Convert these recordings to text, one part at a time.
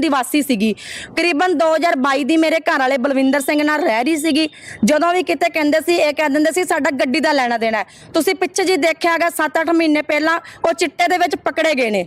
ਦੀ ਵਾਸੀ ਸੀਗੀ। ਕਰੀਬਨ 2022 ਦੀ ਮੇਰੇ ਘਰ ਵਾਲੇ ਬਲਵਿੰਦਰ ਸਿੰਘ ਨਾਲ ਰਹਿ ਰਹੀ ਸੀਗੀ। ਜਦੋਂ ਵੀ ਕਿਤੇ ਕਹਿੰਦੇ ਸੀ, ਇਹ ਕਹਿ ਦਿੰਦੇ ਸੀ, ਸਾਡਾ ਗੱਡੀ ਦਾ ਲੈਣਾ ਦੇਣਾ ਹੈ। ਤੁਸੀਂ ਪਿੱਛੇ ਜੀ ਦੇਖਿਆਗਾ 7-8 ਮਹੀਨੇ ਪਹਿਲਾਂ ਉਹ ਚਿੱਟੇ ਦੇ ਵਿੱਚ ਪਕੜੇ ਗਏ ਨੇ।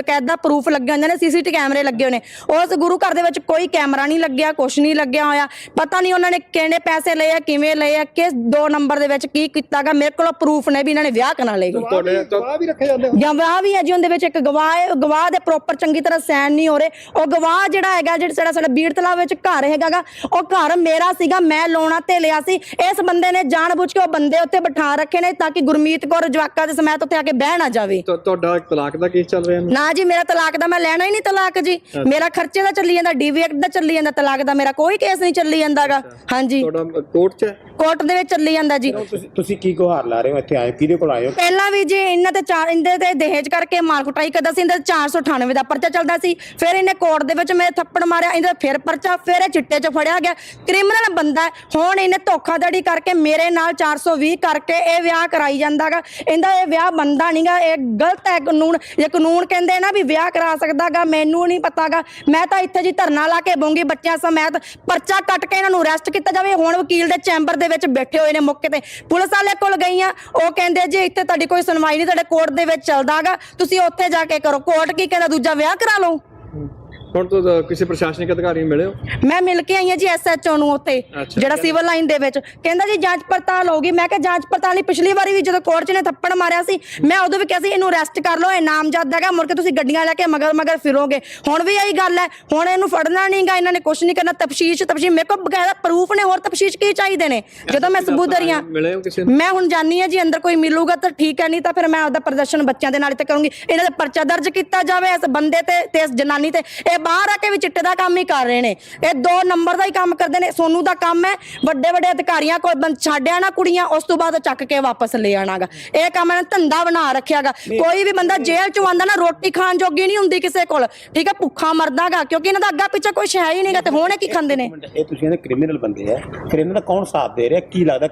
ਬਕਾਇਦਾ ਪ੍ਰੂਫ ਲੱਗੇ ਹੁੰਦੇ ਨੇ ਸੀਸੀਟੀ ਕੈਮਰੇ ਲੱਗੇ ਹੋਏ ਨੇ। ਉਸ ਗੁਰੂ ਘਰ ਦੇ ਵਿੱਚ ਕੋਈ ਕੈਮਰਾ ਨਹੀਂ ਲੱਗਿਆ ਕੁਛ ਨਹੀਂ ਲੱਗਿਆ ਹੋਇਆ। ਪਤਾ ਨਹੀਂ ਉਹਨਾਂ ਨੇ ਕਿਹੜੇ ਪੈਸੇ ਲਏ ਆ ਕਿਵੇਂ ਲਏ ਆ ਕਿਸ ਦੋ ਨੰਬਰ ਦੇ ਵਿੱਚ ਕੀ ਕੀਤਾਗਾ। ਮੇਰੇ ਕੋਲ ਪ੍ਰੂਫ ਨੇ ਵੀ ਇਹਨਾਂ ਨੇ ਵਿਆਹ ਕਰਾ ਲਏ। ਤੁਹਾਡੇ ਤੋਂ ਵੀ ਰੱਖੇ ਜਾਂਦੇ ਗਵਾਹ ਵੀ ਹੈ ਜੀ ਉਹਦੇ ਵਿੱਚ ਇੱਕ ਗਵਾਹ ਹੈ। ਗਵਾਹ ਦੇ ਪ੍ਰੋਪਰ ਚੰਗੀ ਤਰ੍ਹਾਂ ਸਾਈਨ ਨਹੀਂ ਹੋ ਰਹੇ। ਉਹ ਗਵਾਹ ਜਿਹੜਾ ਹੈਗਾ ਜਿਹੜਾ ਸਾਡਾ ਬੀੜ ਤਲਾਬ ਵਿੱਚ ਘਰ ਹੈਗਾਗਾ ਉਹ ਘਰ ਮੇਰਾ ਸੀਗਾ ਮੈਂ ਲੋਣਾ ਤੇ ਲਿਆ ਸੀ। ਇਸ ਬੰਦੇ ਨੇ ਜਾਣਬੁੱਝ ਕੇ ਉਹ ਬੰਦੇ ਉੱਤੇ ਬਿਠਾ ਰੱਖੇ ਨੇ ਤਾਂ ਕਿ ਗੁਰਮੀਤ ਕੌਰ ਜਵਾਕਾ ਦੇ ਸਮੇਤ ਉੱਤੇ ਆ ਕੇ ਬਹਿ ਨਾ ਜਾਵੇ। ਤੁਹਾਡਾ ਤਲਾਕ ਦਾ ਕੇਸ ਚੱਲ ਰਿਹਾ ਹੈ ਨਾ ਜੀ ਮੇਰਾ ਤਲਾਕ ਦਾ ਮੈਂ ਲੈਣਾ ਹੀ ਨਹੀਂ ਤਲਾਕ ਜੀ। ਮੇਰਾ ਖਰਚੇ ਦਾ ਚੱਲੀ ਜਾਂਦਾ ਡੀਵੀ ਐਕਟ ਦਾ ਚੱਲੀ ਜਾਂਦਾ ਤਲਾਕ ਦਾ ਮੇਰਾ ਕੋਈ ਕੇਸ ਨਹੀਂ ਚੱਲੀ ਜਾਂਦਾਗਾ। ਹਾਂਜੀ। ਤੁਹਾਡਾ ਕੋਰਟ 'ਚ? ਹੈ ਕੋਰਟ ਦੇ ਵਿੱਚ ਚੱਲੀ ਜਾਂਦਾ ਜੀ। ਤੁਸੀਂ ਤੁਸੀਂ ਕੀ ਗੁਹਾਰ ਲਾ ਰਹੇ ਹੋ ਇੱਥੇ ਆਏ? ਕਿਹਦੇ ਕੋਲ ਆਏ ਹੋ? ਪਹਿਲਾਂ ਵੀ ਜੀ ਇਹਨਾਂ ਤੇ ਚਾਰ ਇਹਦੇ ਤੇ ਦਹੇਜ ਕਰਕੇ ਮਾਰ ਕੁਟਾਈ ਕਰਦਾ ਸੀ ਇਹਦੇ ਤੇ 498 ਦਾ ਪਰਚਾ ਚੱਲਦਾ ਸੀ। ਫਿਰ ਇਹਨੇ ਕੋਰਟ ਦੇ ਵਿੱਚ ਮੇਰੇ ਥੱਪੜ ਮਾਰਿਆ ਇਹਦਾ ਫਿਰ ਪਰਚਾ ਫਿਰ ਇਹ ਚਿੱਟੇ 'ਚ ਫੜਿਆ ਗਿਆ। ਕ੍ਰਿਮੀਨਲ ਬੰਦਾ ਹੈ। ਹੁਣ ਇਹਨੇ ਧੋਖਾਧੜੀ ਕਰਕੇ ਮੇਰੇ ਨਾਲ 420 ਕਰਕੇ ਇਹ ਵਿਆਹ ਕਰਾਈ ਜਾਂਦਾਗਾ। ਇਹਦਾ ਇਹ ਵਿਆਹ ਬੰਦਾ ਨਹੀਂਗਾ ਇਹ ਗਲਤ ਹੈ ਕਾਨੂੰਨ। ਇਹ ਕਾਨੂੰਨ ਕਹਿੰਦੇ ਨਾ ਵੀ ਵਿਆਹ ਕਰਾ ਸਕਦਾਗਾ, ਮੈਨੂੰ ਨਹੀਂ ਪਤਾਗਾ। ਮੈਂ ਤਾਂ ਇੱਥੇ ਜੀ ਧਰਨਾ ਲਾ ਕੇ ਬੂੰਗੀ ਬੱਚਿਆਂ ਸਮੇਤ। ਪਰਚਾ ਕੱਟ ਕੇ ਇਹਨਾਂ ਨੂੰ ਅਰੈਸਟ ਕੀਤਾ ਜਾਵੇ। ਹੁਣ ਵਕੀਲ ਦੇ ਚੈਂਬਰ ਦੇ ਵਿੱਚ ਬੈਠੇ ਹੋਏ ਨੇ ਮੌਕੇ ਤੇ। ਪੁਲਿਸ ਵਾਲੇ ਕੋਲ ਗਈਆਂ। ਉਹ ਕਹਿੰਦੇ, ਜੀ, ਇੱਥੇ ਤੁਹਾਡੀ ਕੋਈ ਸੁਣਵਾਈ ਨਹੀਂ, ਤੁਹਾਡੇ ਕੋਰਟ ਦੇ ਵਿੱਚ ਚੱਲਦਾਗਾ। ਤੁਸੀਂ ਉੱਥੇ ਜਾ ਕੇ ਕਰੋ। ਕੋਰਟ ਕੀ ਕਹਿੰਦਾ? ਦੂਜਾ ਵਿਆਹ ਕਰਾ ਲਓ। ਹੁਣ ਤੋਂ ਕਿਸੇ ਪ੍ਰਸ਼ਾਸਨਿਕ ਅਧਿਕਾਰੀ ਨੂੰ ਮਿਲੇ ਹੋ? ਮੈਂ ਮਿਲ ਕੇ ਆਈ ਹਾਂ ਜੀ ਐਸਐਚਓ ਨੂੰ ਉੱਥੇ ਅੱਛਾ। ਜਿਹੜਾ ਸਿਵਲ ਲਾਈਨ ਦੇ ਵਿੱਚ। ਕਹਿੰਦਾ ਜੀ ਜਾਂਚ ਪੜਤਾਲ ਹੋਗੀ ਮੈਂ ਕਿਹਾ ਜਾਂਚ ਪੜਤਾਲ ਨਹੀਂ ਪਿਛਲੀ ਵਾਰੀ ਵੀ ਜਦੋਂ ਕੋਰਟ 'ਚ ਨੇ ਥੱਪੜ ਮਾਰਿਆ ਸੀ ਮੈਂ ਉਦੋਂ ਵੀ ਕਿਹਾ ਸੀ ਇਹਨੂੰ ਅਰੈਸਟ ਕਰ ਲਓ ਇਹ ਨਾਮਜ਼ਦ ਹੈਗਾ ਮੁੜ ਕੇ ਤੁਸੀਂ ਗੱਡੀਆਂ ਲੈ ਕੇ ਮਗਰ ਮਗਰ ਫਿਰੋਗੇ। ਹੁਣ ਵੀ ਇਹੀ ਗੱਲ ਹੈ। ਹੁਣ ਇਹਨੂੰ ਫੜਨਾ ਨਹੀਂਗਾ ਇਹਨਾਂ ਨੇ ਕੁਝ ਨਹੀਂ ਕਰਨਾ। ਤਫਸ਼ੀਸ਼ ਤਫਸ਼ੀਸ਼। ਮੇਰੇ ਕੋਲ ਬਕਾਇਦਾ ਪ੍ਰੂਫ ਨੇ ਹੋਰ ਤਫਸ਼ੀਸ਼ ਕੀ ਚਾਹੀਦੇ ਨੇ? ਜਦੋਂ ਮੈਂ ਸਬੂਤ ਦਰੀਆਂ ਮਿਲੇ ਹੋ ਕਿਸੇ ਨੂੰ? ਮੈਂ ਹੁਣ ਜਾਣੀ ਹਾਂ ਜੀ ਅੰਦਰ ਕੋਈ ਮਿਲੂਗਾ ਤਾਂ ਠੀਕ ਹੈ ਨਹੀਂ ਤਾਂ ਫਿਰ ਮੈਂ ਆਪਦਾ ਪ੍ਰਦਰਸ਼ਨ ਬੱਚਿਆਂ ਦੇ ਨਾਲ ਤੇ ਕਰੂੰਗੀ। ਇਹਨਾਂ ਦਾ ਪਰਚਾ ਦਰਜ ਕੀਤਾ ਜਾਵੇ ਇਸ ਬੰਦੇ ਤੇ ਤੇ ਇਸ ਜਨਾਨੀ ਤੇ। ਇਹ ਬਾਹਰ ਆ ਕੇ ਵੀ ਚਿੱਟੇ ਦਾ ਕੰਮ ਹੀ ਕਰ ਰਹੇ ਨੇ। ਇਹ ਦੋ ਨੰਬਰ ਦਾ ਹੀ ਕੰਮ ਕਰਦੇ ਨੇ। ਸੋਨੂ ਦਾ ਕੰਮ ਹੈ ਵੱਡੇ ਵੱਡੇ ਅਧਿਕਾਰੀਆਂ ਕੋਲ ਛੱਡਿਆ ਨਾ ਕੁੜੀਆਂ ਉਸ ਤੋਂ ਬਾਅਦ ਚੱਕ ਕੇ ਵਾਪਸ ਲੈ ਆਣਾਗਾ। ਇਹ ਕੰਮ ਇਹਨਾਂ ਧੰਦਾ ਬਣਾ ਰੱਖਿਆਗਾ। ਕੋਈ ਵੀ ਬੰਦਾ ਜੇਲ੍ਹ ਚੋਂ ਆਂਦਾ ਨਾ ਰੋਟੀ ਖਾਣ ਜੋਗੀ ਨਹੀਂ ਹੁੰਦੀ ਕਿਸੇ ਕੋਲ। ਠੀਕ ਹੈ ਭੁੱਖਾ ਮਰਦਾਗਾ ਕਿਉਂਕਿ ਇਹਨਾਂ ਦਾ ਅੱਗਾ ਪਿੱਛੇ ਕੋਈ ਸ਼ੈ ਹੀ ਨਹੀਂਗਾ ਤੇ ਹੁਣ ਇਹ ਕੀ ਖਾਂਦੇ ਨੇ? ਇਹ ਤੁਸੀਂ ਇਹਦੇ ਕ੍ਰਿਮੀਨਲ ਬੰਦੇ ਆ। ਫਿਰ ਇਹਨਾਂ ਦਾ ਕੌਣ ਸਾਥ ਦੇ ਰਿਹਾ? ਕੀ ਲੱਗਦਾ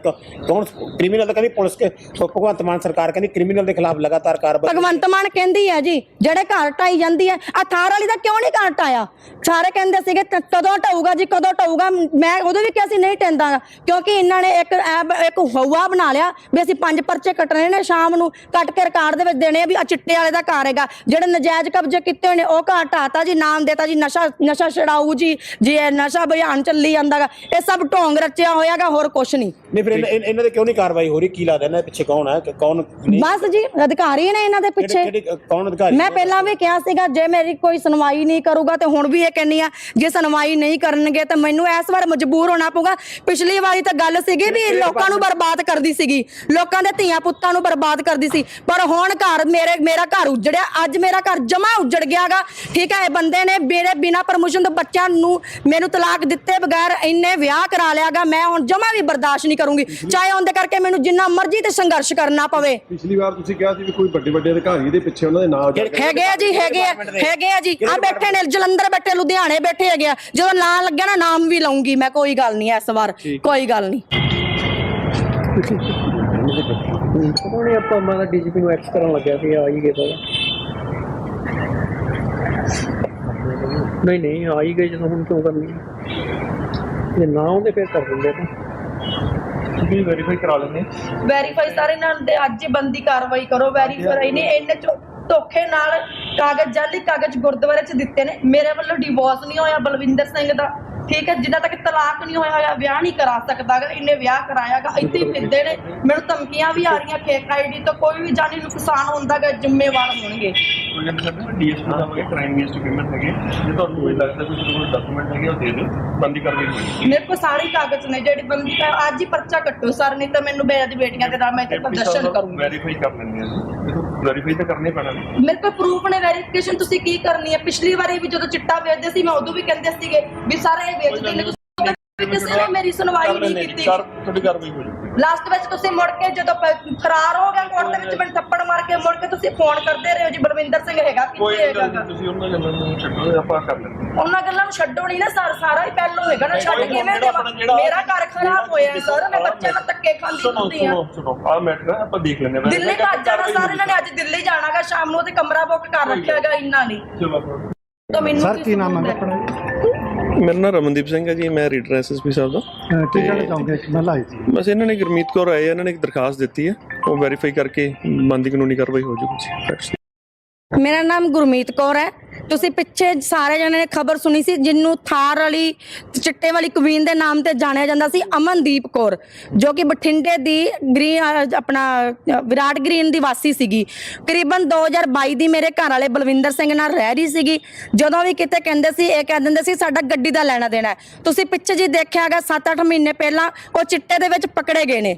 ਕੌਣ ਕ੍ਰਿਮੀਨਲ ਤਾਂ ਕਹਿੰਦੀ ਪੁਲਿਸ ਕੇ ਭਗਵੰਤ ਮਾਨ ਸਰਕਾਰ ਕਹਿੰਦੀ ਕ੍ਰਿਮੀਨਲ ਦੇ ਖਿਲਾਫ ਲਗਾਤਾਰ ਕਾਰਵਾਈ। ਭਗਵੰਤ ਮਾਨ ਕਹਿੰਦੀ ਹੈ ਜੀ ਜਿਹੜੇ ਘਰ ਢਾਈ ਜਾਂਦੀ ਹੈ ਆ ਥਾਰ ਵਾਲੀ ਦਾ ਕਿਉਂ ਨਹੀਂ ਘਰ ਢਾਇਆ ਸਾਰੇ ਕਹਿੰਦੇ ਸੀਗੇ ਕ- ਕਦੋਂ ਢਾਊਗਾ ਜੀ ਕਦੋਂ ਢਾਊਗਾ ਮੈਂ ਉਦੋਂ ਵੀ ਕਿਹਾ ਸੀ ਨਹੀਂ ਟੈਂਦਾ ਕਿਉਂਕਿ ਇਹਨਾਂ ਨੇ ਇੱਕ ਐਬ ਇੱਕ ਹਵਾ ਬਣਾ ਲਿਆ ਵੀ ਅਸੀਂ ਪੰਜ ਪਰਚੇ ਕੱਟਣੇ ਨੇ ਸ਼ਾਮ ਨੂੰ। ਕੱਟ ਕੇ ਰਿਕਾਰਡ ਦੇ ਵਿੱਚ ਦੇਣੇ ਆ ਵੀ ਆ ਚਿੱਟੇ ਵਾਲੇ ਦਾ ਘਰ ਹੈਗਾ। ਜਿਹੜੇ ਨਜਾਇਜ਼ ਕਬਜ਼ੇ ਕੀਤੇ ਹੋਏ ਨੇ ਉਹ ਘਰ ਢਾਤਾ ਜੀ ਨਾਮ ਦੇਤਾ ਜੀ ਨਸ਼ਾ ਨਸ਼ਾ ਛਡਾਊ ਜੀ ਜੀ ਇਹ ਨਸ਼ਾ ਅਭਿਆਨ ਚੱਲੀ ਜਾਂਦਾਗਾ। ਇਹ ਸਭ ਢੋਂਗ ਰਚਿਆ ਹੋਇਆਗਾ ਹੋਰ ਕੁਛ ਨਹੀਂ। ਨਹੀਂ ਫਿਰ ਇਹਨਾਂ- ਇਹਨਾਂ ਦੇ ਕਿਉਂ ਨਹੀਂ ਕਾਰਵਾਈ ਹੋ ਰਹੀ? ਕੀ ਲੱਗਦਾ ਇਹਨਾਂ ਦੇ ਪਿੱਛੇ ਕੌਣ ਹੈ ਕਿ ਕੌਣ ਨਹੀਂ? ਬਸ ਜੀ ਅਧਿਕਾਰੀ ਨੇ ਇਹਨਾਂ ਦੇ ਕਿਹੜੇ ਪਿੱਛੇ। ਕਿਹੜੇ ਕੌਣ ਅਧਿਕਾਰੀ? ਮੈਂ ਪਹਿਲਾਂ ਵੀ ਕਿਹਾ ਸੀਗਾ ਜੇ ਮੇਰੀ ਕੋਈ ਸੁਣਵਾਈ ਨਹੀਂ ਕਰੂਗਾ ਤੇ ਹੁਣ ਵੀ ਇਹ ਕਹਿੰਨੀ ਆ ਜੇ ਸੁਣਵਾਈ ਨਹੀਂ ਕਰਨਗੇ ਤਾਂ ਮੈਨੂੰ ਇਸ ਵਾਰ ਮਜਬੂਰ ਹੋਣਾ ਪਊਗਾ। ਪਿਛਲੀ ਵਾਰੀ ਤਾਂ ਗੱਲ ਸੀਗੀ ਵੀ ਲੋਕਾਂ ਨੂੰ ਬਰਬਾਦ ਕਰਦੀ ਸੀਗੀ। ਲੋਕਾਂ ਦੇ ਧੀਆਂ ਪੁੱਤਾਂ ਨੂੰ ਬਰਬਾਦ ਕਰਦੀ ਸੀ। ਪਰ ਹੁਣ ਘਰ ਮੇਰੇ ਮੇਰਾ ਘਰ ਉਜੜਿਆ ਅੱਜ ਮੇਰਾ ਘਰ ਜਮਾ ਉਜੜ ਗਿਆਗਾ। ਠੀਕ ਹੈ ਇਹ ਬੰਦੇ ਨੇ ਮੇਰੇ ਬਿਨਾ ਪਰਮਿਸ਼ਨ ਤੋਂ ਬੱਚਿਆਂ ਨੂੰ ਮੈਨੂੰ ਤਲਾਕ ਦਿੱਤੇ ਬਗੈਰ ਇੰਨੇ ਵਿਆਹ ਕਰਾ ਲਿਆਗਾ ਮੈਂ ਹੁਣ ਜਮਾ ਵੀ ਬਰਦਾਸ਼ਤ ਨਹੀਂ ਕਰੂੰਗੀ। ਚਾਹੇ ਉਹਦੇ ਕਰਕੇ ਮੈਨੂੰ ਜਿੰਨਾ ਮਰਜ਼ੀ ਤੇ ਸੰਘਰਸ਼ ਕਰਨਾ ਪਵੇ। ਪਿਛਲੀ ਵਾਰ ਤੁਸੀਂ ਕਿਹਾ ਸੀ ਵੀ ਕੋਈ ਵੱਡੇ ਵੱਡੇ ਅਧਿਕਾਰੀ ਦੇ ਪਿੱਛੇ ਉਹਨਾਂ ਦੇ ਕੇ ਹੈਗੇ ਆ ਜੀ ਹੈਗੇ ਆ ਹੈਗੇ ਆ ਜੀ। ਆ ਬੈਠੇ ਨੇ ਜਲੰਧਰ ਬੈਠੇ ਲੁਧਿਆਣੇ ਬੈਠੇ ਹੈਗੇ ਆ। ਜਦੋਂ ਨਾਂ ਲੱਗਿਆ ਨਾ ਨਾਮ ਵੀ ਲਵਾਂਗੀ ਮੈਂ ਕੋਈ ਗੱਲ ਨਹੀਂ ਇਸ ਵਾਰ ਕੋਈ ਗੱਲ ਨਹੀਂ। ਪਤਾ ਨਹੀਂ ਆਪਾਂ ਮੈਂ ਤਾਂ ਡੀਜੀਪੀ ਨੂੰ ਐਕਸ ਕਰਨ ਲੱਗਿਆ ਸੀ ਆ ਹੀ ਗਏ ਤਾਂ ਨਹੀਂ ਨਹੀਂ ਆ ਹੀ ਗਏ ਜਦੋਂ ਹੁਣ ਕਿਉਂ ਕਰਨੀ ਜੇ ਨਾ ਆਉਂਦੇ ਫਿਰ ਕਰ ਦਿੰਦੇ ਤਾਂ। ਤੁਸੀਂ ਵੈਰੀਫਾਈ ਕਰਾ ਲੈਂਦੇ ਵੈਰੀਫਾਈ ਸਾਰੇ ਨਾਲ ਦੇ ਅੱਜ ਹੀ ਬੰਦੀ ਕਾਰਵਾਈ ਕਰੋ ਵੈਰੀਫਾਈ ਨਹੀਂ ਇਹਨੇ ਚੋ ਧੋਖੇ ਨਾਲ ਕਾਗਜ਼ ਜਾਲੀ ਕਾਗਜ਼ ਗੁਰਦੁਆਰੇ 'ਚ ਦਿੱਤੇ ਨੇ। ਮੇਰੇ ਵੱਲੋਂ ਡਿਵੋਰਸ ਨਹੀਂ ਹੋਇਆ ਬਲਵਿੰਦਰ ਸਿੰਘ ਦਾ। ਠੀਕ ਹੈ ਜਿੰਨਾ ਤੱਕ ਤਲਾਕ ਨਹੀਂ ਹੋਇਆ ਹੋਇਆ ਵਿਆਹ ਨਹੀਂ ਕਰਾ ਸਕਦਾਗਾ ਇਹਨੇ ਵਿਆਹ ਕਰਾਇਆਗਾ ਇੱਥੇ ਹੀ ਫਿਰਦੇ ਨੇ। ਮੈਨੂੰ ਧਮਕੀਆਂ ਵੀ ਆ ਰਹੀਆਂ ਫੇਕ ਆਈਡੀ ਤੋਂ ਕੋਈ ਵੀ ਜਾਨੀ ਨੁਕਸਾਨ ਹੁੰਦਾਗਾ ਜ਼ਿੰਮੇਵਾਰ ਹੋਣਗੇ। ਕੋਈ ਕਹਿੰਦੇ ਸਰ ਡੀਐਸਪੀ ਦਾ ਹੋਵੇ ਕ੍ਰਾਈਮ ਅਗੇਂਸਟ ਹਿਊਮਨ ਹੈਗੇ ਜੇ ਤੁਹਾਨੂੰ ਕੋਈ ਲੱਗਦਾ ਕੋਈ ਤੁਹਾਡੇ ਕੋਲ ਡਾਕੂਮੈਂਟ ਹੈਗੇ ਉਹ ਦੇ ਦਿਓ। ਬੰਦੀ ਕਾਰਵਾਈ ਹੋਣੀ ਮੇਰੇ ਕੋਲ ਸਾਰੇ ਕਾਗਜ਼ ਨੇ ਜਿਹੜੀ ਬੰਦੀ ਕਰ ਅੱਜ ਹੀ ਪਰਚਾ ਕੱਟੋ ਸਰ ਨਹੀਂ ਤਾਂ ਮੈਨੂੰ ਮੇਰੀ ਬੇਟੀਆਂ ਦੇ ਨਾਲ ਮੈਂ ਇੱਥੇ ਪ੍ਰਦਰਸ਼ਨ ਕਰੂੰਗੀ। ਵੈਰੀਫਾਈ ਕਰ ਲੈਂਦੇ ਆ ਵੈਰੀਫਾਈ ਤਾਂ ਕਰਨੇ ਪੈਣਾ ਮੇਰੇ ਕੋਲ ਪ੍ਰੂਫ ਨੇ ਵੈਰੀਫਿਕੇਸ਼ਨ ਤੁਸੀਂ ਕੀ ਕਰਨੀ ਹੈ? ਪਿਛਲੀ ਵਾਰੀ ਵੀ ਜਦੋਂ ਚਿੱਟਾ ਵੇਚਦੇ ਸੀ ਮੈਂ ਉਦੋਂ ਵੀ ਕਹਿੰਦੇ ਸੀਗੇ ਵੀ ਸਾਰੇ ਵੇਚਦੇ ਨੇ ਤੁਸੀਂ ਵੀ ਕਿਸੇ ਨੇ ਮੇਰੀ ਸੁਣਵਾਈ ਨਹੀਂ ਕੀਤੀ। ਤੁਹਾਡੀ ਕਾਰਵਾਈ ਹੋ ਜਾਊਗੀ। ਲਾਸਟ ਵਿੱਚ ਤੁਸੀਂ ਮੁੜ ਕੇ ਜਦੋਂ ਪ- ਫਰਾਰ ਹੋ ਗਿਆ ਕੋਰਟ ਦੇ ਵਿੱਚ ਮੈਨੂੰ ਥੱਪੜ ਮਾਰ ਕੇ ਮੁੜ ਕੇ ਤੁਸੀਂ ਫੋਨ ਕਰਦੇ ਰਹੇ ਹੋ ਜੀ ਬਲਵਿੰਦਰ ਸਿੰਘ ਹੈਗਾ ਕੋਈ ਕਿੱਥੇ ਗੱਲ ਹੈਗਾ ਨਹੀਂ ਤੁਸੀਂ ਉਹਨਾਂ ਗੱਲਾਂ ਨੂੰ ਛੱਡੋ ਆਪਾਂ ਕਰ ਲੈਂਦੇ ਹਾਂ। ਉਹਨਾਂ ਗੱਲਾਂ ਨੂੰ ਛੱਡੋ ਨਹੀਂ ਨਾ ਸਰ ਸਾਰਾ ਹੀ ਪਹਿਲੋਂ ਹੈਗਾ ਨਾ ਛੱਡ ਕਿਵੇਂ ਦੇਵਾਂ। ਮੇਰਾ ਘਰ ਖਰਾਬ ਹੋਇਆ ਸਰ ਮੈਂ ਬੱਚਿਆਂ ਨਾਲ ਧੱਕੇ ਖਾਂਦੀ ਸੁਣੋ ਹੁੰਦੀ ਆ ਸੁਣੋ ਸੁਣੋ ਆ ਮੈਟਰ ਆਪਾਂ ਦੇਖ ਲੈਂਦੇ ਹਾਂ। ਦਿੱਲੀ ਭੱਜ ਜਾਣਾ ਸਰ ਇਹਨਾਂ ਨੇ ਅੱਜ ਦਿੱਲੀ ਜਾਣਾਗਾ ਸ਼ਾਮ ਨੂੰ ਤੇ ਕਮਰਾ ਬੁੱਕ ਕਰ ਰੱਖਿਆਗਾ ਇੰਨਾ ਨਹੀਂ ਚਲੋ ਆਪਾਂ ਤਾਂ ਮੈਨੂੰ ਸਰ ਕੀ ਨਾਮ ਹੈ ਆਪਣਾ ਮੇਰਾ ਨਾਮ ਰਮਨਦੀਪ ਸਿੰਘ ਹੈ ਜੀ ਮੈਂ ਰੀਡਰ ਐਸਐਸਪੀ ਸਾਹਿਬ ਦਾ। ਕੀ ਕਹਿਣਾ ਚਾਹੋਗੇ? ਮੈਂ ਲਾਈ ਸੀ। ਬਸ ਇਹਨਾਂ ਨੇ ਗੁਰਮੀਤ ਕੌਰ ਆਏ ਇਹਨਾਂ ਨੇ ਇੱਕ ਦਰਖਾਸਤ ਦਿੱਤੀ ਹੈ ਉਹ ਵੈਰੀਫਾਈ ਕਰਕੇ ਬੰਦੀ ਕਾਨੂੰਨੀ ਕਾਰਵਾਈ ਹੋ ਜਾਊਗੀ ਜੀ ਮੇਰਾ ਨਾਮ ਗੁਰਮੀਤ ਕੌਰ ਹੈ। ਤੁਸੀਂ ਪਿੱਛੇ ਸਾਰੇ ਜਣੇ ਨੇ ਖਬਰ ਸੁਣੀ ਸੀ, ਜਿੰਨੂੰ ਥਾਰ ਵਾਲੀ, ਚਿੱਟੇ ਵਾਲੀ ਕੁਵੀਨ ਦੇ ਨਾਮ ਤੇ ਜਾਣਿਆ ਜਾਂਦਾ ਸੀ, ਅਮਨਦੀਪ ਕੌਰ, ਜੋ ਕਿ ਬਠਿੰਡੇ ਦੀ ਗ੍ਰੀਨ ਆਪਣਾ ਵਿਰਾਟ ਗ੍ਰੀਨ ਦੀ ਵਾਸੀ ਸੀਗੀ। ਕਰੀਬਨ 2022 ਦੀ ਮੇਰੇ ਘਰ ਵਾਲੇ ਬਲਵਿੰਦਰ ਸਿੰਘ ਨਾਲ ਰਹਿ ਰਹੀ ਸੀਗੀ। ਜਦੋਂ ਵੀ ਕਿਤੇ ਕਹਿੰਦੇ ਸੀ, ਇਹ ਕਹਿ ਦਿੰਦੇ ਸੀ, ਸਾਡਾ ਗੱਡੀ ਦਾ ਲੈਣਾ ਦੇਣਾ ਤੁਸੀਂ ਪਿੱਛੇ ਜੀ ਦੇਖਿਆਗਾ 7-8 ਮਹੀਨੇ ਪਹਿਲਾਂ ਉਹ ਚਿੱਟੇ ਦੇ ਵਿੱਚ ਪਕੜੇ ਗਏ ਨੇ।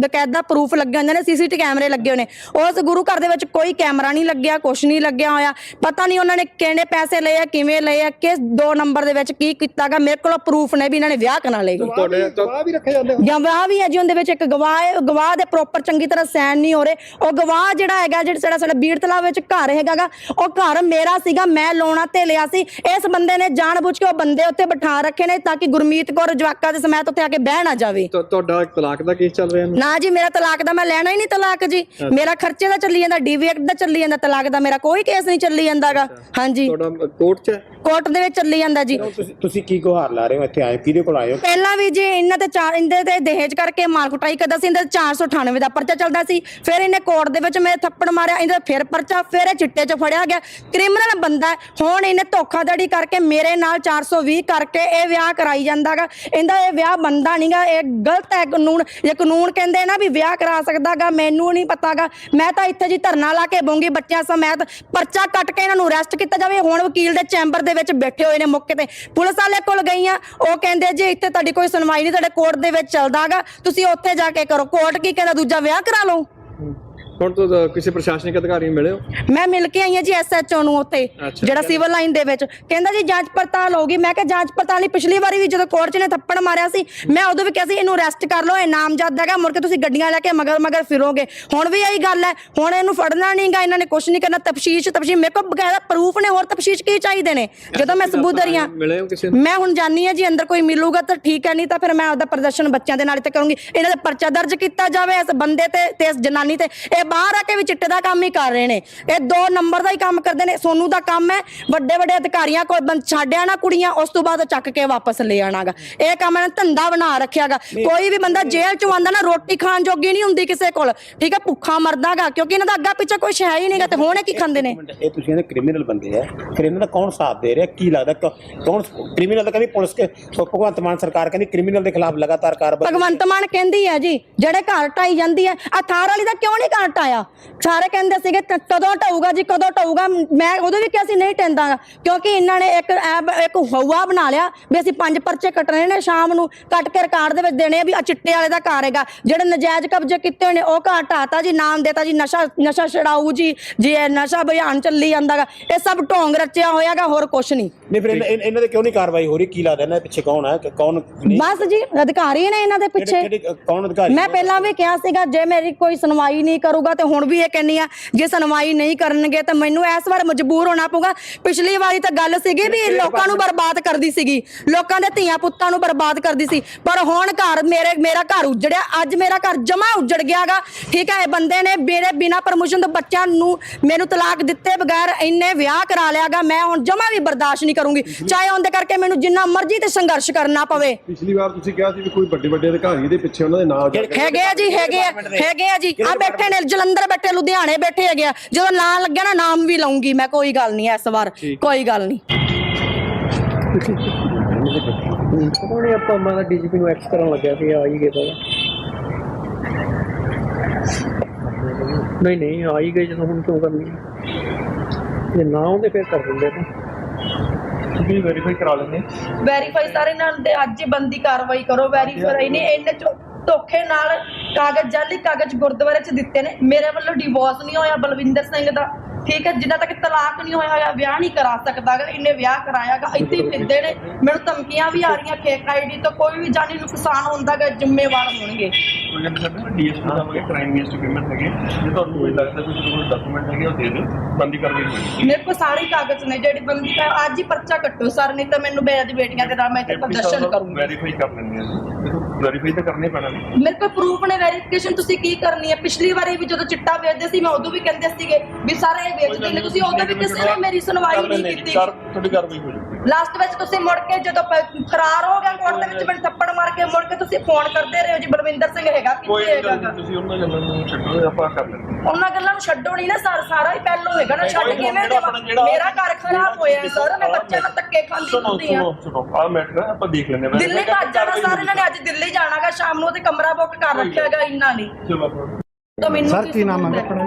ਬਕਾਇਦਾ ਪ੍ਰੂਫ ਲੱਗੇ ਹੁੰਦੇ ਨੇ ਸੀਸੀਟੀ ਕੈਮਰੇ ਲੱਗੇ ਹੋਏ ਨੇ। ਉਸ ਗੁਰੂ ਘਰ ਦੇ ਵਿੱਚ ਕੋਈ ਕੈਮਰਾ ਨਹੀਂ ਲੱਗਿਆ ਕੁਛ ਨਹੀਂ ਲੱਗਿਆ ਹੋਇਆ। ਪਤਾ ਨਹੀਂ ਉਹਨਾਂ ਨੇ ਕਿਹੜੇ ਪੈਸੇ ਲਏ ਆ ਕਿਵੇਂ ਲਏ ਆ ਕਿਸ ਦੋ ਨੰਬਰ ਦੇ ਵਿੱਚ ਕੀ ਕੀਤਾਗਾ ਮੇਰੇ ਕੋਲ ਪ੍ਰੂਫ ਨੇ ਵੀ ਇਹਨਾਂ ਨੇ ਵਿਆਹ ਕਰਾ ਲਏ। ਤੁਹਾਡੇ ਗਵਾਹ ਵੀ ਰੱਖੇ ਜਾਂਦੇ ਜਾਂ ਵਿਆਹ ਵੀ ਹੈ ਜੀ ਉਹਦੇ ਵਿੱਚ ਇੱਕ ਗਵਾਹ ਗਵਾਹ ਦੇ ਪ੍ਰੋਪਰ ਚੰਗੀ ਤਰ੍ਹਾਂ ਸਾਈਨ ਨਹੀਂ ਹੋ ਰਹੇ। ਉਹ ਗਵਾਹ ਜਿਹੜਾ ਹੈਗਾ ਜਿਹੜਾ ਸਾਡਾ ਸਾਡਾ ਬੀੜ ਤਲਾਬ ਵਿੱਚ ਘਰ ਹੈਗਾਗਾ ਉਹ ਘਰ ਮੇਰਾ ਸੀਗਾ ਮੈਂ ਲੋਨਾ ਤੇ ਲਿਆ ਸੀ। ਇਸ ਬੰਦੇ ਨੇ ਜਾਣਬੁੱਝ ਕੇ ਉਹ ਬੰਦੇ ਉੱਤੇ ਬਿਠਾ ਰੱਖੇ ਨੇ ਤਾਂ ਕਿ ਗੁਰਮੀਤ ਕੌਰ ਜਵਾਕਾ ਦੇ ਸਮੇਤ ਉੱਤੇ ਆ ਕੇ ਬਹਿ ਨਾ ਜਾਵੇ। ਤੁਹਾਡਾ ਤਲਾਕ ਦਾ ਕੇਸ ਚੱਲ ਰਿਹਾ ਨਾ ਨਾ ਜੀ ਮੇਰਾ ਤਲਾਕ ਦਾ ਮੈਂ ਲੈਣਾ ਹੀ ਨਹੀਂ ਤਲਾਕ ਜੀ। ਮੇਰਾ ਖਰਚੇ ਦਾ ਚੱਲੀ ਜਾਂਦਾ ਡੀਵੀ ਐਕਟ ਦਾ ਚੱਲੀ ਜਾਂਦਾ ਤਲਾਕ ਦਾ ਮੇਰਾ ਕੋਈ ਕੇਸ ਨਹੀਂ ਚੱਲੀ ਜਾਂਦਾਗਾ। ਹਾਂਜੀ। ਤੁਹਾਡਾ ਕੋਰਟ 'ਚ ਹੈ? ਕੋਰਟ ਦੇ ਵਿੱਚ ਚੱਲੀ ਜਾਂਦਾ ਜੀ। ਤੁਸੀਂ ਤੁਸੀਂ ਕੀ ਗੁਹਾਰ ਲਾ ਰਹੇ ਹੋ? ਇੱਥੇ ਆਏ? ਕਿਹਦੇ ਕੋਲ ਆਏ ਹੋ? ਪਹਿਲਾਂ ਵੀ ਜੀ ਇਹਨਾਂ ਤੇ ਚਾਰ ਇਹਦੇ ਤੇ ਦਹੇਜ ਕਰਕੇ ਮਾਰ ਕੁਟਾਈ ਕਰਦਾ ਸੀ ਇਹਦੇ ਤੇ 498 ਦਾ ਪਰਚਾ ਚੱਲਦਾ ਸੀ। ਫਿਰ ਇਹਨੇ ਕੋਰਟ ਦੇ ਵਿੱਚ ਮੇਰੇ ਥੱਪੜ ਮਾਰਿਆ ਇਹਦੇ ਫਿਰ ਪਰਚਾ ਫਿਰ ਇਹ ਚਿੱਟੇ 'ਚ ਫੜਿਆ ਗਿਆ। ਕ੍ਰਿਮੀਨਲ ਬੰਦਾ। ਹੁਣ ਇਹਨੇ ਧੋਖਾਧੜੀ ਕਰਕੇ ਮੇਰੇ ਨਾਲ 420 ਕਰਕੇ ਇਹ ਵਿਆਹ ਕਰਾਈ ਜਾਂਦਾਗਾ ਇਹਦਾ ਇਹ ਵਿਆਹ ਬੰਦਾ ਨਹੀਂਗਾ ਇਹ ਗਲਤ ਹੈ ਕਾਨੂੰਨ। ਇਹ ਕਾਨੂੰਨ ਕਹਿੰਦੇ ਨਾ ਵੀ ਵਿਆਹ ਕਰਾ ਸਕਦਾਗਾ ਮੈਨੂੰ ਨਹੀਂ ਪਤਾਗਾ ਮੈਂ ਤਾਂ ਇੱਥੇ ਜੀ ਧਰਨਾ ਲਾ ਕੇ ਬਉਂਗੀ ਬੱਚਿਆਂ ਸਮੇਤ। ਪਰਚਾ ਕੱਟ ਕੇ ਇਹਨਾਂ ਨੂੰ ਅਰੈਸਟ ਕੀਤਾ ਜਾਵੇ ਹੁਣ ਵਕੀਲ ਦੇ ਚੈਂਬਰ ਦੇ ਵਿੱਚ ਬੈਠੇ ਹੋਏ ਨੇ ਮੌਕੇ ਤੇ। ਪੁਲਿਸ ਵਾਲੇ ਕੋਲ ਗਈਆਂ। ਉਹ ਕਹਿੰਦੇ, ਜੀ, ਇੱਥੇ ਤੁਹਾਡੀ ਕੋਈ ਸੁਣਵਾਈ ਨਹੀਂ, ਤੁਹਾਡੇ ਕੋਰਟ ਦੇ ਵਿੱਚ ਚੱਲਦਾਗਾ ਤੁਸੀਂ ਉੱਥੇ ਜਾ ਕੇ ਕਰੋ। ਕੋਰਟ ਕੀ ਕਹਿੰਦਾ? ਦੂਜਾ ਵਿਆਹ ਕਰਾ ਲਓ। ਹੁਣ ਤੋਂ ਕਿਸੇ ਪ੍ਰਸ਼ਾਸਨਿਕ ਅਧਿਕਾਰੀ ਨੂੰ ਮਿਲੇ ਹੋ? ਮੈਂ ਮਿਲ ਕੇ ਆਈ ਹਾਂ ਜੀ ਐਸਐਚਓ ਨੂੰ ਅੱਛਾ। ਜਿਹੜਾ ਸਿਵਲ ਲਾਈਨ ਦੇ ਵਿੱਚ। ਕਹਿੰਦਾ ਜੀ ਜਾਂਚ ਪੜਤਾਲ ਹੋਗੀ ਮੈਂ ਕਿਹਾ ਜਾਂਚ ਪੜਤਾਲ ਨਹੀਂ ਪਿਛਲੀ ਵਾਰੀ ਵੀ ਜਦੋਂ ਕੋਰਟ 'ਚ ਨੇ ਥੱਪੜ ਮਾਰਿਆ ਸੀ ਮੈਂ ਉਦੋਂ ਵੀ ਕਿਹਾ ਸੀ ਇਹਨੂੰ ਅਰੈਸਟ ਕਰ ਲਓ ਇਹ ਨਾਮਜ਼ਦ ਹੈਗਾ ਮੁੜ ਕੇ ਤੁਸੀਂ ਗੱਡੀਆਂ ਲੈ ਕੇ ਮਗਰ ਮਗਰ ਫਿਰੋਗੇ। ਹੁਣ ਵੀ ਇਹੀ ਗੱਲ ਹੈ ਹੁਣ ਇਹਨੂੰ ਫੜਨਾ ਨਹੀਂਗਾ ਇਹਨਾਂ ਨੇ ਕੁਝ ਨਹੀਂ ਕਰਨਾ ਤਫਸ਼ੀਸ਼ ਤਫਸ਼ੀਸ਼। ਮੇਰੇ ਕੋਲ ਬਕਾਇਦਾ ਪ੍ਰੂਫ ਨੇ ਹੋਰ ਤਫਸ਼ੀਸ਼ ਕੀ ਚਾਹੀਦੇ ਨੇ? ਜਦੋਂ ਮੈਂ ਸਬੂਤ ਦਰੀਆਂ ਮਿਲੇ ਹੋ ਕਿਸੇ ਨੂੰ? ਮੈਂ ਹੁਣ ਜਾਣੀ ਹੈ ਜੀ ਅੰਦਰ ਕੋਈ ਮਿਲੂਗਾ ਤਾਂ ਠੀਕ ਹੈ ਨਹੀਂ ਤਾਂ ਫਿਰ ਮੈਂ ਆਪਦਾ ਪ੍ਰਦਰਸ਼ਨ ਬੱਚਿਆਂ ਦੇ ਨਾਲ ਤੇ ਕਰੂੰਗੀ। ਇਹਨਾਂ ਦਾ ਪਰਚਾ ਦਰਜ ਕੀਤਾ ਜਾਵੇ ਇਸ ਬੰਦੇ ਤੇ ਤੇ ਇਸ ਜਨਾਨੀ ਤੇ। ਇਹ ਬਾਹਰ ਆ ਕੇ ਵੀ ਚਿੱਟੇ ਦਾ ਕੰਮ ਹੀ ਕਰ ਰਹੇ ਨੇ। ਇਹ ਦੋ ਨੰਬਰ ਦਾ ਹੀ ਕੰਮ ਕਰਦੇ ਨੇ। ਸੋਨੂ ਦਾ ਕੰਮ ਹੈ ਵੱਡੇ ਵੱਡੇ ਅਧਿਕਾਰੀਆਂ ਕੋਲ ਬੰਦ ਛੱਡਿਆ ਨਾ ਕੁੜੀਆਂ ਉਸ ਤੋਂ ਬਾਅਦ ਚੱਕ ਕੇ ਵਾਪਸ ਲੈ ਆਣਾਗਾ। ਇਹ ਕੰਮ ਇਹਨਾਂ ਨੇ ਧੰਦਾ ਬਣਾ ਰੱਖਿਆਗਾ। ਕੋਈ ਵੀ ਬੰਦਾ ਜੇਲ੍ਹ ਚੋਂ ਆਂਦਾ ਨਾ ਰੋਟੀ ਖਾਣ ਜੋਗੀ ਨਹੀਂ ਹੁੰਦੀ ਕਿਸੇ ਕੋਲ। ਠੀਕ ਹੈ ਭੁੱਖਾ ਮਰਦਾਗਾ ਕਿਉਂਕਿ ਇਹਨਾਂ ਦਾ ਅੱਗਾ ਪਿੱਛੇ ਕੁਝ ਹੈ ਹੀ ਨਹੀਂਗਾ ਤੇ ਹੁਣ ਇਹ ਕੀ ਖਾਂਦੇ ਨੇ? ਇਹ ਤੁਸੀਂ ਕਹਿੰਦੇ ਕ੍ਰਿਮੀਨਲ ਬੰਦੇ ਆ। ਕ੍ਰਿਮੀਨਲ ਕੌਣ ਸਾਥ ਦੇ ਰਿਹਾ? ਕੀ ਲੱਗਦਾ ਕੌਣ ਕ੍ਰਿਮੀਨਲ ਦਾ ਕਹਿੰਦੀ ਪੁਲਿਸ ਕੇ ਭਗਵੰਤ ਮਾਨ ਸਰਕਾਰ ਕਹਿੰਦੀ ਕ੍ਰਿਮੀਨਲ ਦੇ ਖਿਲਾਫ ਲਗਾਤਾਰ ਕਾਰਵਾਈ ਭਗਵੰਤ ਮਾਨ ਕਹਿੰਦੀ ਹੈ ਜੀ ਜਿਹੜੇ ਘਰ ਢਾਈ ਜਾਂਦੀ ਹੈ ਆ ਥਾਰ ਵਾਲੀ ਦਾ ਕਿਉਂ ਨਹੀਂ ਘਰ ਢਾਇਆ ਸਾਰੇ ਕਹਿੰਦੇ ਸੀਗੇ ਕ- ਕਦੋਂ ਢਾਊਗਾ ਜੀ ਕਦੋਂ ਢਾਊਗਾ ਮੈਂ ਉਦੋਂ ਵੀ ਕਿਹਾ ਸੀ ਨਹੀਂ ਟੈਂਦਾ ਕਿਉਂਕਿ ਇਹਨਾਂ ਨੇ ਇੱਕ ਐਪ ਇੱਕ ਹਵਾ ਬਣਾ ਲਿਆ ਵੀ ਅਸੀਂ ਪੰਜ ਪਰਚੇ ਕੱਟਣੇ ਨੇ ਸ਼ਾਮ ਨੂੰ। ਕੱਟ ਕੇ ਰਿਕਾਰਡ ਦੇ ਵਿੱਚ ਦੇਣੇ ਆ ਵੀ ਆ ਚਿੱਟੇ ਵਾਲੇ ਦਾ ਘਰ ਹੈਗਾ। ਜਿਹੜੇ ਨਜਾਇਜ਼ ਕਬਜ਼ੇ ਕੀਤੇ ਹੋਏ ਨੇ ਉਹ ਘਰ ਢਾਤਾ ਜੀ ਨਾਮ ਦੇਤਾ ਜੀ ਨਸ਼ਾ ਨਸ਼ਾ ਛਡਾਊ ਜੀ ਜੀ ਇਹ ਨਸ਼ਾ ਅਭਿਆਨ ਚੱਲੀ ਜਾਂਦਾਗਾ ਇਹ ਸਭ ਢੋਂਗ ਰਚਿਆ ਹੋਇਆਗਾ ਹੋਰ ਕੁਛ ਨਹੀਂ। ਨਹੀਂ ਫਿਰ ਇਹਨਾਂ- ਇਹਨਾਂ ਦੇ ਕਿਉਂ ਨਹੀਂ ਕਾਰਵਾਈ ਹੋ ਰਹੀ? ਕੀ ਲੱਗਦਾ ਇਹਨਾਂ ਦੇ ਪਿੱਛੇ ਕੌਣ ਹੈ? ਕਿ ਕੌਣ ਨਹੀਂ? ਬਸ ਜੀ ਅਧਿਕਾਰੀ ਨੇ ਇਹਨਾਂ ਦੇ ਕਿਹੜੇ- ਪਿੱਛੇ। ਕਿਹੜੇ ਕੌਣ ਅਧਿਕਾਰੀ? ਮੈਂ ਪਹਿਲਾਂ ਵੀ ਕਿਹਾ ਸੀਗਾ ਜੇ ਮੇਰੀ ਕੋਈ ਸੁਣਵਾਈ ਨਹੀਂ ਕਰੂਗਾ ਤੇ ਹੁਣ ਵੀ ਇਹ ਕਹਿੰਨੀ ਆ ਜੇ ਸੁਣਵਾਈ ਨਹੀਂ ਕਰਨਗੇ ਤਾਂ ਮੈਨੂੰ ਇਸ ਵਾਰ ਮਜਬੂਰ ਹੋਣਾ ਪਊਗਾ। ਪਿਛਲੀ ਵਾਰੀ ਤਾਂ ਗੱਲ ਸੀਗੀ ਵੀ ਲੋਕਾਂ ਨੂੰ ਬਰਬਾਦ ਕਰਦੀ ਸੀਗੀ। ਲੋਕਾਂ ਦੇ ਧੀਆਂ ਪੁੱਤਾਂ ਨੂੰ ਬਰਬਾਦ ਕਰਦੀ ਸੀ। ਪਰ ਹੁਣ ਘਰ ਮੇਰੇ ਮੇਰਾ ਘਰ ਉਜੜਿਆ। ਅੱਜ ਮੇਰਾ ਘਰ ਜਮਾ ਉਜੜ ਗਿਆਗਾ ਠੀਕ ਹੈ ਇਹ ਬੰਦੇ ਨੇ ਮੇਰੇ ਬਿਨਾ ਪਰਮਿਸ਼ਨ ਤੋਂ ਬੱਚਿਆਂ ਨੂੰ ਮੈਨੂੰ ਤਲਾਕ ਦਿੱਤੇ ਬਗੈਰ ਇੰਨੇ ਵਿਆਹ ਕਰਾ ਲਿਆਗਾ ਮੈਂ ਹੁਣ ਜਮਾ ਵੀ ਬਰਦਾਸ਼ਤ ਨਹੀਂ ਕਰੂੰਗੀ। ਚਾਹੇ ਉਹਦੇ ਕਰਕੇ ਮੈਨੂੰ ਜਿੰਨਾ ਮਰਜ਼ੀ ਤੇ ਸੰਘਰਸ਼ ਕਰਨਾ ਪਵੇ। ਪਿਛਲੀ ਵਾਰ ਤੁਸੀਂ ਕਿਹਾ ਸੀ ਵੀ ਕੋਈ ਵੱਡੇ ਵੱਡੇ ਅਧਿਕਾਰੀ ਦੇ ਪਿੱਛੇ ਉਹਨਾਂ ਦੇ ਨਾਂ ਹੈਗੇ ਆ ਜੀ ਹੈਗੇ ਆ। ਹੈਗੇ ਆ ਜੀ। ਆ ਬੈਠੇ ਨੇ ਜਲੰਧਰ ਬੈਠੇ ਲੁਧਿਆਣੇ ਬੈਠੇ ਹੈਗੇ ਆ। ਜਦੋਂ ਨਾਂ ਲੱਗਿਆ ਨਾ ਨਾਮ ਵੀ ਲਵਾਂਗੀ ਮੈਂ ਕੋਈ ਗੱਲ ਨਹੀਂ ਇਸ ਵਾਰ ਕੋਈ ਗੱਲ ਨਹੀਂ। ਪਤਾ ਨਹੀਂ ਆਪਾਂ ਮੈਂ ਡੀਜੀਪੀ ਨੂੰ ਐਕਸ ਕਰਨ ਲੱਗਿਆ ਸੀ ਆ ਹੀ ਗਏ ਤਾਂ। ਨਹੀਂ ਨਹੀਂ ਆ ਹੀ ਗਏ ਜਦੋਂ ਹੁਣ ਕਿਉਂ ਕਰਨੀ ਹੈ? ਜੇ ਨਾ ਆਉਂਦੇ ਫਿਰ ਕਰ ਦਿੰਦੇ ਤਾਂ ਤੁਸੀਂ ਵੈਰੀਫਾਈ ਕਰਾ ਲੈਂਦੇ। ਵੈਰੀਫਾਈ ਸਾਰੇ ਨਾਲ ਦੇ ਅੱਜ ਹੀ ਬੰਦੀ ਕਾਰਵਾਈ ਕਰੋ ਵੈਰੀਫਾਈ ਨਹੀਂ ਇਹਨੇ ਚ ਧੋਖੇ ਨਾਲ ਕਾਗਜ਼ ਜਾਲੀ ਕਾਗਜ਼ ਗੁਰਦੁਆਰੇ ਚ ਦਿੱਤੇ ਨੇ। ਮੇਰੇ ਵੱਲੋਂ ਡਿਵੋਰਸ ਨਹੀਂ ਹੋਇਆ, ਬਲਵਿੰਦਰ ਸਿੰਘ ਦਾ। ਠੀਕ ਹੈ ਜਿੰਨਾ ਤੱਕ ਤਲਾਕ ਨਹੀਂ ਹੋਇਆ ਹੋਇਆ ਵਿਆਹ ਨਹੀਂ ਕਰਾ ਸਕਦਾਗਾ ਇਹਨੇ ਵਿਆਹ ਕਰਾਇਆਗਾ ਇੱਥੇ ਹੀ ਫਿਰਦੇ ਨੇ। ਮੈਨੂੰ ਧਮਕੀਆਂ ਵੀ ਆ ਰਹੀਆਂ ਫੇਕ ਆਈਡੀ ਤੋਂ ਕੋਈ ਵੀ ਜਾਨੀ ਨੁਕਸਾਨ ਹੁੰਦਾਗਾ ਜ਼ਿੰਮੇਵਾਰ ਹੋਣਗੇ। ਉਹ ਕਹਿੰਦੇ ਸਾਡੇ ਡੀਐਸਪੀ ਸਾਹਿਬ ਹੈਗੇ ਕ੍ਰਾਈਮ ਅਗੇਂਸਟ ਹਿਊਮਨ ਹੈਗੇ। ਜੇ ਤੁਹਾਨੂੰ ਕੋਈ ਲੱਗਦਾ ਕੋਈ ਤੁਹਾਡੇ ਕੋਲ ਡਾਕੂਮੈਂਟ ਹੈਗੇ ਉਹ ਦੇ ਦਿਓ। ਬੰਦੀ ਕਰਵਾਈ ਹੋਈ ਮੇਰੇ ਕੋਲ ਸਾਰੇ ਕਾਗਜ਼ ਨੇ ਜਿਹੜੀ ਬੰਦੀ ਕਰ ਅੱਜ ਹੀ ਪਰਚਾ ਕੱਟੋ ਸਰ ਨਹੀਂ ਤਾਂ ਮੈਨੂੰ ਬੇਅਦ ਬੇਟੀਆਂ ਦੇ ਨਾਲ ਮੈਂ ਇੱਥੇ ਪ੍ਰਦਰਸ਼ਨ ਕਰੂੰਗੀ। ਵੈਰੀਫਾਈ ਕਰ ਲੈਂਦੇ ਆ ਜੀ। ਦੇਖੋ ਵੈਰੀਫਾਈ ਤਾਂ ਕਰਨੇ ਪੈਣਾ ਨੇ ਮੇਰੇ ਕੋਲ ਪ੍ਰੂਫ ਨੇ ਵੈਰੀਫਿਕੇਸ਼ਨ ਤੁਸੀਂ ਕੀ ਕਰਨੀ ਹੈ? ਪਿਛਲੀ ਵਾਰੀ ਵੀ ਜਦੋਂ ਚਿੱਟਾ ਵੇਚਦੇ ਸੀ ਮੈਂ ਉਦੋਂ ਵੀ ਕਹਿੰਦੇ ਸੀਗੇ ਵੀ ਸਾਰੇ ਇਹ ਵੇਚਦੇ ਨੇ ਤੁਸੀਂ ਉਦੋਂ ਵੀ ਕਿਸੇ ਨੇ ਮੇਰੀ ਸੁਣਵਾਈ ਨਹੀਂ ਕੀਤੀ। ਕਰ ਤੁਹਾਡੀ ਕਾਰਵਾਈ ਹੋ ਜਾਊਗੀ ਲਾਸਟ ਵਿੱਚ ਤੁਸੀਂ ਮੁੜ ਕੇ ਜਦੋਂ ਪ- ਫਰਾਰ ਹੋ ਗਿਆ ਕੋਰਟ ਦੇ ਵਿੱਚ ਮੈਨੂੰ ਥੱਪੜ ਮਾਰ ਕੇ ਮੁੜ ਕੇ ਤੁਸੀਂ ਫੋਨ ਕਰਦੇ ਰਹੇ ਹੋ ਜੀ ਬਲਵਿੰਦਰ ਸਿੰਘ ਹੈਗਾ ਕੋਈ ਕਿੱਥੇ ਗੱਲ ਹੈਗਾ ਨਹੀਂ ਤੁਸੀਂ ਉਹਨਾਂ ਗੱਲਾਂ ਨੂੰ ਛੱਡੋ ਆਪਾਂ ਕਰ ਲੈਂਦੇ ਹਾਂ। ਉਹਨਾਂ ਗੱਲਾਂ ਨੂੰ ਛੱਡੋ ਨਹੀਂ ਨਾ ਸਰ ਸਾਰਾ ਹੀ ਪਹਿਲੋਂ ਹੈਗਾ ਨਾ ਛੱਡ ਕੋਈ ਕਿਵੇਂ ਜਿਹੜਾ ਦੇਵਾਂ ਆਪਣਾ ਜਿਹੜਾ- ਮੇਰਾ ਘਰ ਖਰਾਬ ਹੋਇਆ ਸਰ ਮੈਂ ਬੱਚਿਆਂ ਨਾਲ ਧੱਕੇ ਖਾਂਦੀ ਸੁਣੋ ਹੁੰਦੀ ਆ ਸੁਣੋ ਸੁਣੋ ਆ ਮੈਟਰ ਆਪਾਂ ਦੇਖ ਲੈਂਦੇ ਹਾਂ। ਦਿੱਲੀ ਭੱਜ ਜਾਣਾ ਸਰ ਇਹਨਾਂ ਨੇ ਅੱਜ ਦਿੱਲੀ ਜਾਣਾਗਾ ਸ਼ਾਮ ਨੂੰ ਤੇ ਕਮਰਾ ਬੁੱਕ ਕਰ ਰੱਖਿਆਗਾ ਇਹਨਾਂ ਨੇ ਚਲੋ ਆਪਾਂ ਤਾਂ ਮੈਨੂੰ ਸਰ ਕੀ ਨਾਮ ਹੈ ਆਪਣਾ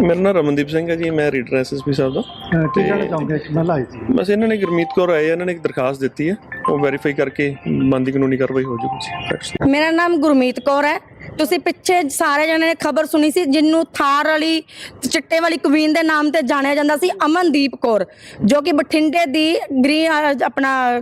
ਮੇਰਾ ਨਾਮ ਰਮਨਦੀਪ ਸਿੰਘ ਹੈ ਜੀ ਮੈਂ ਰੀਡਰ ਐਸਐਸਪੀ ਸਾਹਿਬ ਦਾ। ਕੀ ਕਹਿਣਾ ਚਾਹੋਗੇ? ਇੱਕ ਮਹਿਲਾ ਆਈ ਸੀ। ਬਸ ਇਹਨਾਂ ਨੇ ਗੁਰਮੀਤ ਕੌਰ ਆਏ ਇਹਨਾਂ ਨੇ ਇੱਕ ਦਰਖਾਸਤ ਦਿੱਤੀ ਹੈ ਉਹ ਵੈਰੀਫਾਈ ਕਰਕੇ ਬੰਦੀ ਕਾਨੂੰਨੀ ਕਾਰਵਾਈ ਹੋ ਜਾਊਗੀ ਜੀ। Facts ਮੇਰਾ ਨਾਮ ਗੁਰਮੀਤ ਕੌਰ ਹੈ। ਤੁਸੀਂ ਪਿੱਛੇ ਸਾਰੇ ਜਣੇ ਨੇ ਖਬਰ ਸੁਣੀ ਸੀ ਜਿੰਨੂੰ ਥਾਰ ਵਾਲੀ ਚਿੱਟੇ ਵਾਲੀ ਕੁਵੀਨ ਦੇ ਨਾਮ ਤੇ ਜਾਣਿਆ ਜਾਂਦਾ ਸੀ ਅਮਨਦੀਪ ਕੌਰ ਜੋ ਕਿ ਬਠਿੰਡੇ ਦੀ ਗ੍ਰੀ ਆਪਣਾ